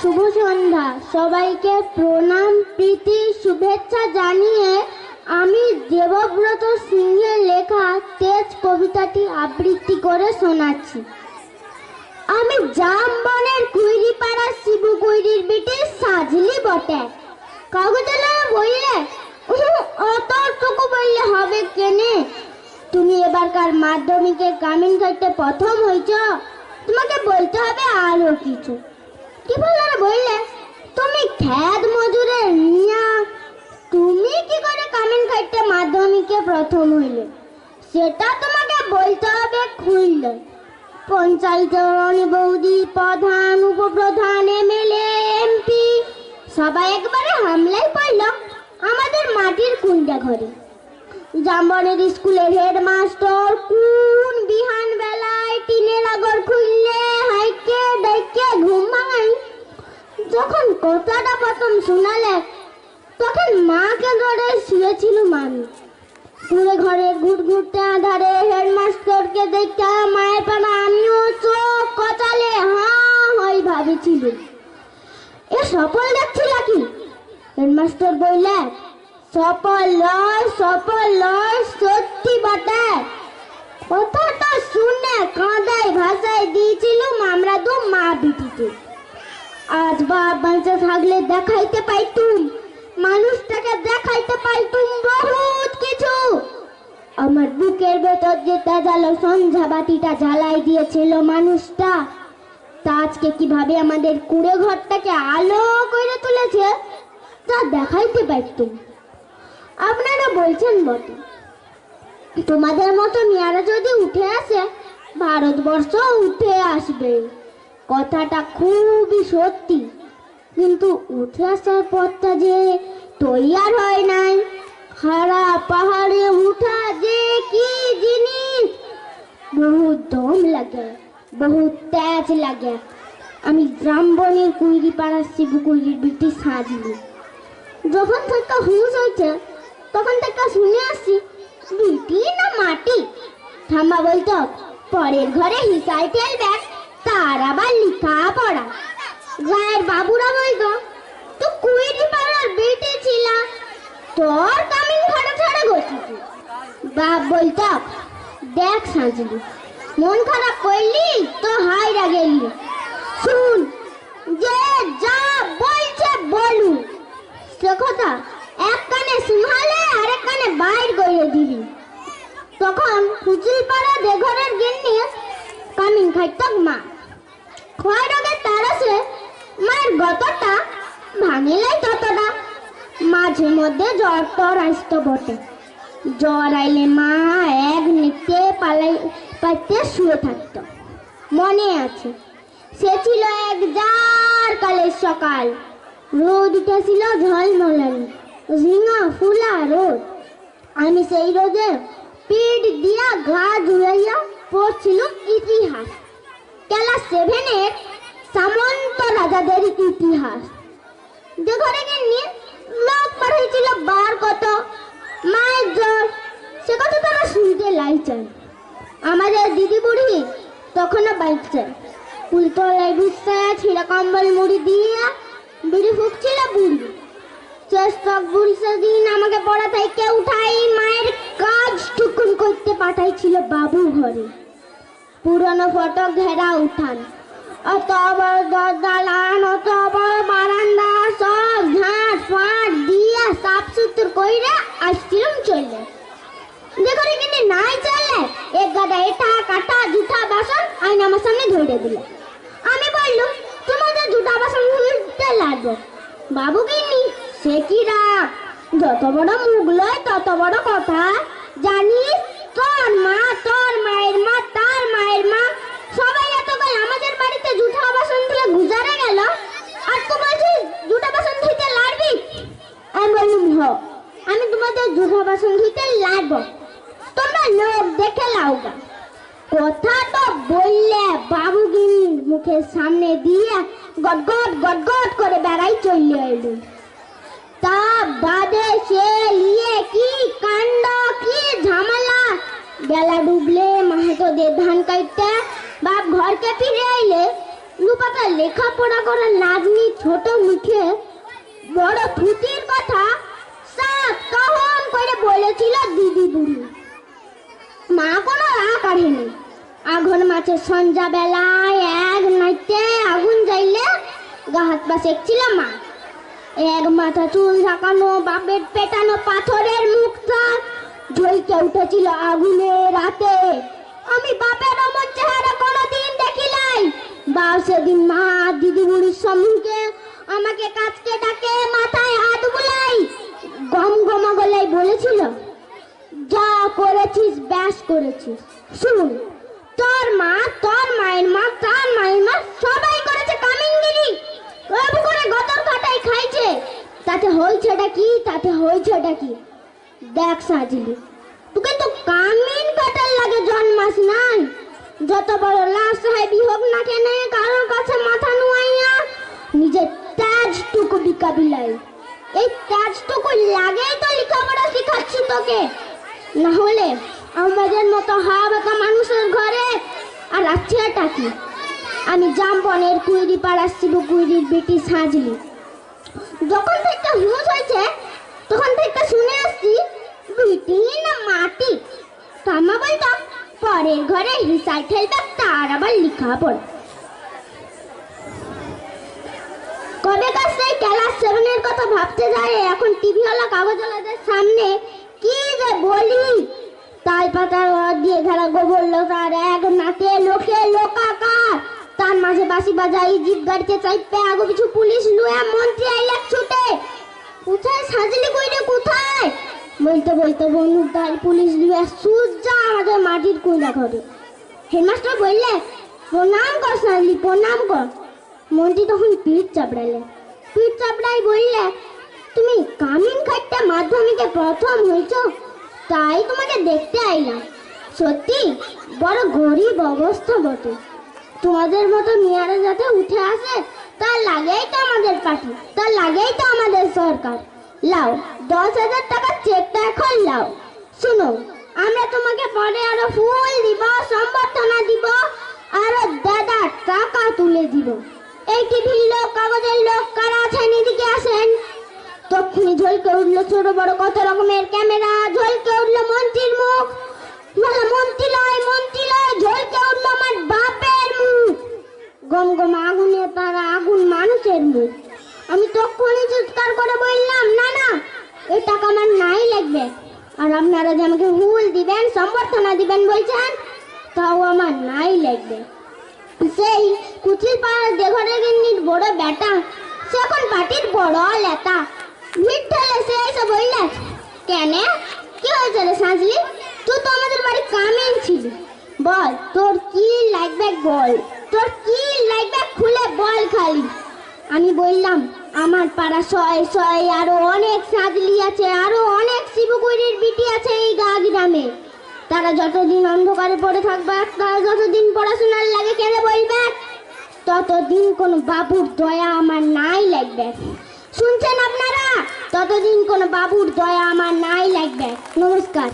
শুভ সন্ধ্যা সবাইকে প্রণাম, প্রীতি, শুভেচ্ছা জানিয়ে আমি দেবব্রত সিংহের লেখা তেজ কবিতাটি আবৃত্তি করে শোনাচ্ছি। আমি জামবনের কুইরি পাড়া শিবু কুইরির বিটি সাজলি বটে। কাগজে বললে অতটুকু বললে হবে কেনে? তুমি এবারকার মাধ্যমিকে গ্রামীণ ঘাটে প্রথম হয়েছ তোমাকে বলতে হবে আরও কিছু। কি বললে রে বললে? তুমি খ্যাত মজুরের মিয়া। তুমি কি করে গ্রামীণ ঘাটে মাধ্যমিকে প্রথম হইলে? সেটা তোমাকে বলতে হবে খুললে। পঞ্চায়েতের রানী বৌদি, প্রধান, উপপ্রধান এমএলএ এমপি সবাই একবারে হামলাই পড়ল আমাদের মাটির কুন্ডা ঘরে। জামবনের স্কুলের হেডমাস্টার কোন বিহান বেলায় টিনের আগর খুললে, হাইকে, ডাইকে, ঘুম ভাঙাই যখন কথাটা প্রথম শোনালে, তখন মাকে ধরে শুয়েছিল আমি পুরো ঘরে ঘুট ঘুরতে আধারে হেডমাস্টারকে দেখে মায়ের পাড়া আমিও চোখ কচালে হাঁ হই ভাবেছিল এ সফল দেখছিল কি হেডমাস্টার বললে, সফল লয় সফল লয় সত্যি বটে। কথাটা শুনে কাঁদাই ভাষায় দিয়েছিলুম আমরা দু মা বিটিতে আজ বাপ বেঁচে থাকলে দেখাইতে পাইতুম, মানুষটাকে দেখাইতে পাইতুম বহুত কিছু। আমার বুকের ভেতর যে তেজালো সন্ধ্যা বাতিটা জ্বালাই দিয়েছিল মানুষটা, তা আজকে কীভাবে আমাদের কুড়ে ঘরটাকে আলো করে তুলেছে, তা দেখাইতে পাইতুম। আপনারা বলছেন বটে, তোমাদের মতো মেয়েরা যদি উঠে আসে ভারতবর্ষ উঠে আসবে। কথাটা খুবই সত্যি। কিন্তু উঠে আসার পথটা যে তৈয়ার হয় নাই, হারা পাহাড়ে উঠা যে কি জিনিস? বহুত দম লাগে, বহুত তেজ লাগে। আমি গ্রামবনের কুইরি পাড়ার শিবু কুইরির বিটি সাজলি যখন থেকে হুঁশ হয়েছে তখন থেকে শুনে আসছি, বিটি না মাটি? ঠাম্মা বলতো, পরের ঘরে হিসাই ফেলবে তার আবার লিখা পড়া গায়ের বাবুরা বলতো, তো কুইরি পাড়ার বেটে ছিল, তোর কামিন ঘরে ছাড়া গছিছি বাপ বলতো, দেখ সাজলি মন খারাপ করলি তো হাইরা গেলি। শুন, যে যা বলছে বলু। সে কথা এক কানে শুনহালে আরেক কানে বাইর করে দিবি। তখন হুচুল পাড়া দেঘরের গিন্নি কামিন খাইতক মা। গতটা ভাঙিলাই ততটা। মাঝে মধ্যে জ্বর টর আসতো বটে। জ্বর আইলে মা এক নিতে পালাই, পাইতে শুয়ে থাকতো। মনে আছে, সে ছিল এক জার কালের সকাল। রোদ উঠেছিল ঝলমলানি ঝিঙা ফুলা রোদ। আমি সেই রোদে পিঠ দিয়া ঘা জুড়াইয়া পড়ছিল ইতিহাস। ক্লাস সেভেনের সামন্ত রাজাদের ইতিহাস। যে ঘরে গিয়ে লোক পাঠাইছিল বার কত, মায়ের জ্বর, সে কথা তারা শুনতে লাইছেন। আমাদের দিদি বুড়ি তখনও বাইকছে ফুলতলায় ঢুকছে ছিঁড়া কম্বল মুড়ি দিয়ে বিড়ি ফুকছিল বুড়ি। চেষ্টা বুড়ি সেদিন আমাকে পড়া থেকে উঠাই মায়ের কাজ টুকুন করতে পাঠাইছিল বাবু ঘরে। পুরনো ফটো ঘেরা উঠান। অত বড় দরদালান অত বড় বারান্দা, সব ঝাঁট ফাঁট দিয়ে সাফ সুতর কইরা আসছিলাম চললে দেখো রে কিন্তু নাই চললে এক গাদা এটা কাটা জুতা বাসন আইন আমার সামনে ধরে দিল। আমি বললাম, তোমাদের জুতা বাসন ধুতে লাগবে। বাবু কিনি সে কি রাগ? যত বড় মুখ লয় তত বড় কথা। জানিস, তোর মা তোর মায়ের মা তার মায়ের মা সবাই এত করে আমাদের বাড়িতে জুতা বাসন ধুয়ে গেল আর তুই বলছিস বাসন ধুইতে লাগবি আমি বললাম হ, আমি তোমাদের জুতা বাসন ধুইতে লাগবো তোমরা লোক দেখে লাউগা কথা তো বললে বাবুগিন মুখের সামনে দিয়ে গটগট গটগট করে বেড়াই চলে এলো। তা বাদে সে লিয়ে কি কাণ্ড, কি ঝামেলা? বেলা ডুবলে মাহাতোদের ধান কাটতে বাপ ঘরকে ফিরে আইলে লুপাতা লেখাপড়া করার লাজনি ছোট মুখে। বড় থুতির কথা সাত কখন করে বলেছিল দিদি বুড়ি। মা কোনো রাগ কাঢ়েনি আগুন মাছের সন্ধ্যা বেলায় এক নাইতে আগুন জ্বাইলে গা হাত পা সেকছিল মা। এক মাথা চুল ঝাঁকানো, বাপের পেটানো পাথরের মুখটা ঝলকে উঠেছিল আগুনে রাতে। সেদিন মা আর দিদি বুড়ির সম্মুখে আমাকে কাছকে ডাকে, মাথায় হাত বুলাই, গম গমা বলেছিল, যা করেছিস, ব্যাস করেছিস। শুন তোর মা, তোর মায়ের মা, তার মায়ের মা সবাই করেছে কামিনগিরি। করে গতর কাটাই খাইছে। তাতে হয়েছেটা কি? তাতে হয়েছেটা কি? দেখ সাজিলি, তোকে তো কামিন কাটার লাগে জন্মাস নাই। যত বড় লাশ না হলে আমাদের মতো হাবাকা মানুষের ঘরে আর আছেটা কি? আমি জামবনের কুইরি পাড়ার শিব কুইরির বেটি সাজলি। যখন থেকে হুঁশ হয়েছে, তখন থেকে শুনে আসছি, বিটি না মাটি? কামা বলতো পরের ঘরে হিসাই ঠেলবে তার আবার লিখা পড়ে কবে কার সেই ক্লাস সেভেনের কথা ভাবতে যায়, এখন টিভিওয়ালা কাগজওয়ালাদের সামনে যে বলি তাই পাতার দিয়ে ঘেরা গোবর লোকার এক নাকে লোকে লোকাকার। তার মাঝে বাসি বাজাই জিপ গাড়িতে চাইপে, আগো কিছু পুলিশ লুয়া মন্ত্রী আইলা ছুটে। কোথায় সাজলি কইরে, কোথায়? বলতে বলতে বন্ধু তাই পুলিশ লুয়া সুজা আমাদের মাটির কইলা ঘরে। হেডমাস্টার বললে, প্রণাম কর সাজলি, প্রণাম কর। মন্ত্রী তখন পিঠ চাপড়ালে পিঠ চাপড়াই বললে, তুমি কামিন খাটতে মাধ্যমিকে প্রথম হয়েছ তাই তোমাকে দেখতে আইলাম। সত্যি, বড় গরিব অবস্থা বটে। তোমাদের মতো মেয়ারা যাতে উঠে আসে, তার লাগেই তো আমাদের পার্টি, তার লাগেই তো আমাদের সরকার। লাও, দশ হাজার টাকার চেকটা এখন লাও। শুনো, আমরা তোমাকে পরে আরও ফুল দিব, সম্বর্ধনা দিব, আরও দাদা টাকা তুলে দিব। এই টিভির লোক, কাগজের লোক কারা আছেন এদিকে আসেন। তক্ষুনি ঝলকে উঠল ছোট বড় কত রকমের ক্যামেরা ঝলকে উঠল মন্ত্রীর মুখ। বলে, মন্ত্রী লয় মন্ত্রী লয় ঝলকে উঠল আমার বাপের মুখ। গম গম আগুনে তারা আগুন মানুষের মুখ। আমি তক্ষুনি চিৎকার করে বললাম, না না, এই টাকা আমার নাই লাগবে। আর আপনারা যে আমাকে হুল দিবেন সম্বর্ধনা দিবেন বলছেন, তাও আমার নাই লাগবে। সেই কুচির পাড়ার দেঘরে গিন্নির বড় বেটা, সে এখন পাটির বড় লেতা। ভিড় ঠেলে সে এসে বললে, কেন? কি হয়েছে রে সাজলি তুই তো আমাদের বাড়ি কামেন ছিলি। বল, তোর কি লাগবে বল? তোর কি লাগবে খুলে বল খালি। আমি বললাম, আমার পাড়া শয় শয় আরও অনেক সাজলি আছে, আরও অনেক শিবকুড়ির বিটি আছে এই গা গ্রামে। তারা যতদিন অন্ধকারে পড়ে থাকবে, তারা যতদিন পড়াশোনার লাগে কেড়ে বলবে? ততদিন কোন বাবুর দয়া আমার নাই লাগবে শুনছেন আপনারা? ততদিন কোন বাবুর দয়া আমার নাই লাগবে। নমস্কার।